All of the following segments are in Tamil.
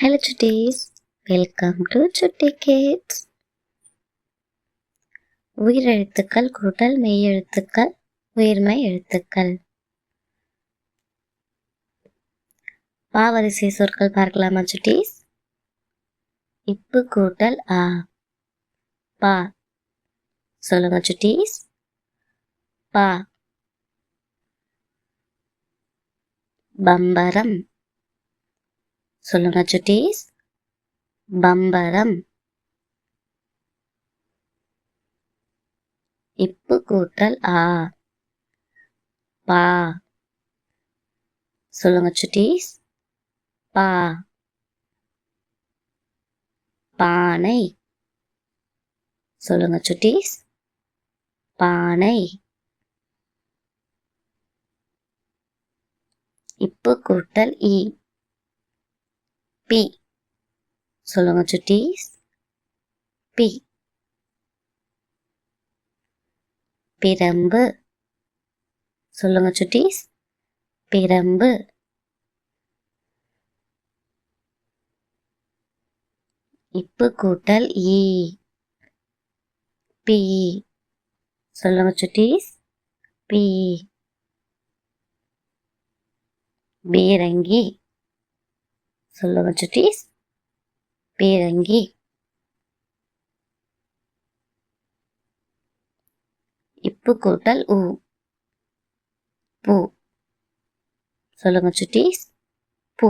ஹலோ சுட்டீஸ் வெல்கம் டு சுட்டி கேட்ஸ் உயிரெழுத்துக்கள் கூட்டல் மெய்யெழுத்துக்கள் உயிர்மை எழுத்துக்கள். பாவரிசை சொற்கள் பார்க்கலாமா சுட்டீஸ் இப்பு கூட்டல் ஆ. பா. சொல்லுங்க சுட்டீஸ் பா. பம்பரம். சொல்லுங்க சுட்டீஸ் பம்பரம். இப்பு கூட்டல் ஆ. பா. சொல்லுங்க சுட்டீஸ் பா. பானை. சொல்லுங்க சுட்டீஸ் பானை. இப்பு கூட்டல் இ. பி சொல்லுங்க சுட்டீஸ். பி பிரம்பு சொல்லுங்க சுட்டீஸ். பிரம்பு இப்பு கூட்டல் e. இ பி சொல்லுங்க சுட்டீஸ். பி பீரங்கி. சொல்லுங்க சுட்டீஸ் பீரங்கி. இப்பு கூட்டல் ஊ. பூ. சொல்லுங்க சுட்டீஸ் பூ.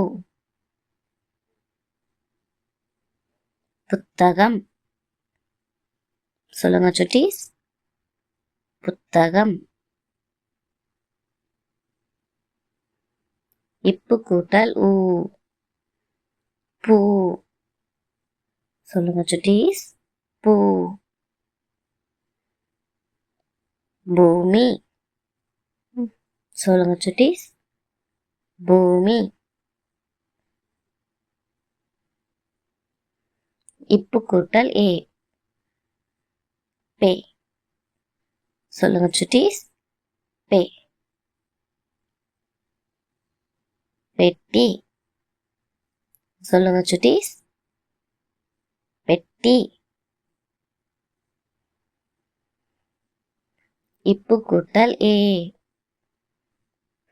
புத்தகம். சொல்லுங்க சுட்டீஸ் புத்தகம். இப்பு கூட்டல் ஊ. பூ. சொல்லுங்க சுட்டீஸ். பூ. பூமி. சொல்லுங்க சுட்டீஸ். பூமி. இப்பு கூட்டல் ஏ. பே. சொல்லுங்க சுட்டீஸ். பே. பெட்டி. சொல்லுங்க சுட்டீஸ். பெட்டி. இப்பு கூட்டல் ஏ.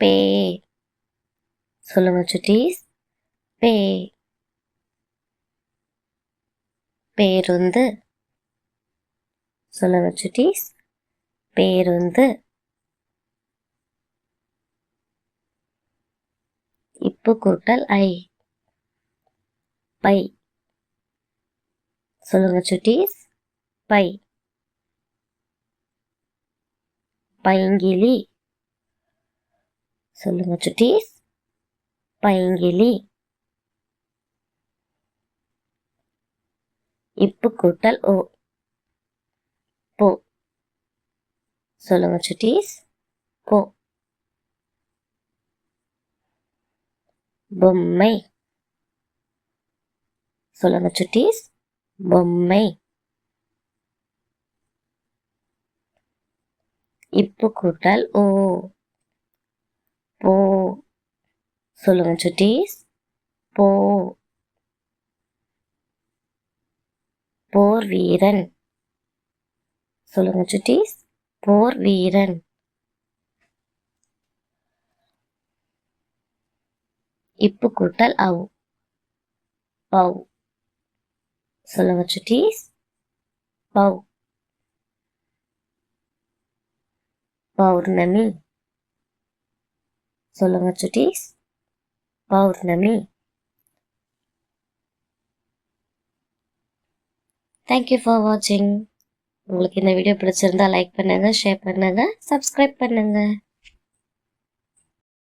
பே. சொல்லுங்க சுட்டீஸ். பே. பேருந்து. சொல்லுங்க சுட்டீஸ். பேருந்து. இப்பு கூட்டல் ஐ. பை. சொல்லுங்க சுட்டீஸ். பை. பைங்கிலி. சொல்லுங்க சுட்டீஸ். பைங்கிலி. இப்பு கூட்டல் ஓ. போ. சொல்லுங்க சுட்டீஸ். போ. பொம்மை. சொல்லுங்க சுட்டீஸ் பொம்மை. இப்பு கூட்டல் ஓ. போ. சொல்லுங்க சுட்டீஸ் போ. போர் வீரன். சொல்லுங்க சுட்டீஸ் போர் வீரன். இப்பு கூட்டல் அவு பவு சொல்லுங்க சுட்டீஸ் பவு. பௌர்ணமி. சொல்லுங்க சுட்டீஸ் பௌர்ணமி. தேங்க்யூ ஃபார் வாட்சிங் உங்களுக்கு இந்த வீடியோ பிடிச்சிருந்தா லைக் பண்ணுங்க ஷேர் பண்ணுங்க சப்ஸ்கிரைப் பண்ணுங்கள்